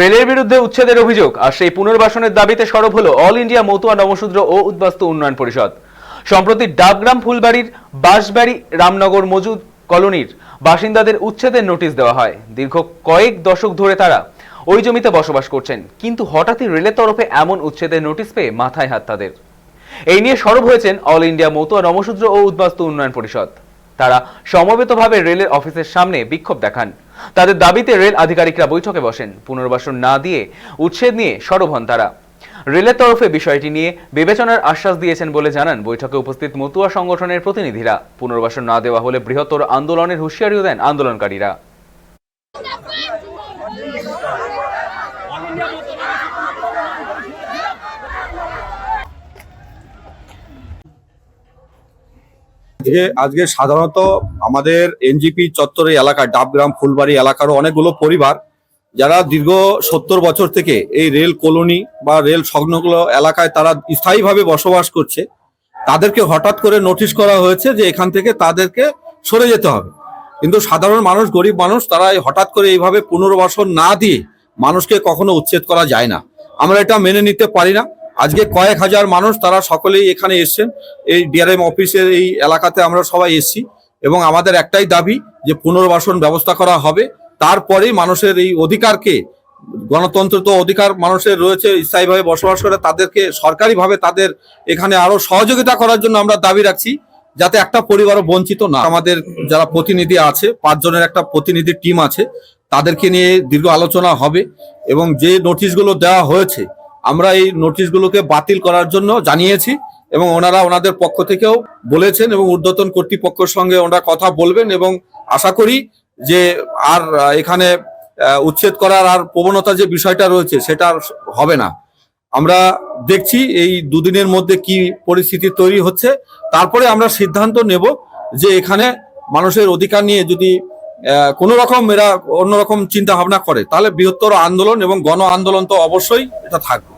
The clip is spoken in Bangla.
রেলের বিরুদ্ধে উচ্ছেদের অভিযোগ, আর সেই পুনর্বাসনের দাবিতে সরব হলো অল ইন্ডিয়া মতুয়া নবশূদ্র ও উদ্বাস্তু উন্নয়ন পরিষদ। সম্প্রতি ডাবগ্রাম ফুলবাড়ির বাঁশবাড়ি রামনগর মজুদ কলোনির বাসিন্দাদের উচ্ছেদের নোটিশ দেওয়া হয়। দীর্ঘ কয়েক দশক ধরে তারা ওই জমিতে বসবাস করছেন, কিন্তু হঠাৎই রেলের তরফে এমন উচ্ছেদের নোটিশ পেয়ে মাথায় হাত তাদের। এই নিয়ে সরব হয়েছেন অল ইন্ডিয়া মতুয়া নবশূদ্র ও উদ্বাস্তু উন্নয়ন পরিষদ। তারা সমবেতভাবে রেলের অফিসের সামনে বিক্ষোভ দেখান। তাদের দাবিতে রেল আধিকারিকরা বৈঠকে বসেন। পুনর্বাসন না দিয়ে উচ্ছেদ নিয়ে সরব হন তারা। রেলের তরফে বিষয়টি নিয়ে বিবেচনার আশ্বাস দিয়েছেন বলে জানান বৈঠকে উপস্থিত মতুয়া সংগঠনের প্রতিনিধিরা। পুনর্বাসন না দেওয়া হলে বৃহত্তর আন্দোলনের হুঁশিয়ারিও দেন আন্দোলনকারীরা। আজকে আজকে সাধারণত আমাদের এনজিপি চত্বর এলাকা ডাবগ্রাম, ফুলবাড়ি এলাকারও অনেকগুলো পরিবার, যারা দীর্ঘ সত্তর বছর থেকে এই রেল কলোনি বা রেল সংলগ্ন এলাকায় তারা স্থায়ীভাবে বসবাস করছে, তাদেরকে হঠাৎ করে নোটিশ করা হয়েছে যে এখান থেকে তাদেরকে সরে যেতে হবে। কিন্তু সাধারণ মানুষ, গরিব মানুষ, তারা হঠাৎ করে এইভাবে পুনর্বাসন না দিয়ে মানুষকে কখনো উচ্ছেদ করা যায় না। আমরা এটা মেনে নিতে পারি না। আজকে কয়েক হাজার মানুষ তারা সকলেই এখানে এসছেন। এই ডিআরএম অফিসের এই এলাকাতে আমরা সবাই এসছি এবং আমাদের একটাই দাবি যে পুনর্বাসন ব্যবস্থা করা হবে। তারপরেই মানুষের এই অধিকারকে, গণতন্ত্র তো অধিকার মানুষের রয়েছে, স্থায়ীভাবে বসবাস করে, তাদেরকে সরকারিভাবে তাদের এখানে আরও সহযোগিতা করার জন্য আমরা দাবি রাখছি, যাতে একটা পরিবারও বঞ্চিত না। আমাদের যারা প্রতিনিধি আছে, পাঁচজনের একটা প্রতিনিধি টিম আছে, তাদেরকে নিয়ে দীর্ঘ আলোচনা হবে এবং যে নোটিশগুলো দেওয়া হয়েছে আমরা এই নোটিশগুলোকে বাতিল করার জন্য জানিয়েছি এবং ওনারা ওনাদের পক্ষ থেকেও বলেছেন এবং ঊর্ধ্বতন কর্তৃপক্ষের সঙ্গে ওনারা কথা বলবেন এবং আশা করি যে আর এখানে উচ্ছেদ করার আর প্রবণতা যে বিষয়টা রয়েছে সেটা হবে না। আমরা দেখছি এই দুদিনের মধ্যে কি পরিস্থিতি তৈরি হচ্ছে। তারপরে আমরা সিদ্ধান্ত নেব যে এখানে মানুষের অধিকার নিয়ে যদি কোনো রকম এরা অন্যরকম চিন্তা ভাবনা করে, তাহলে বৃহত্তর আন্দোলন এবং গণ আন্দোলন তো অবশ্যই এটা থাকবে।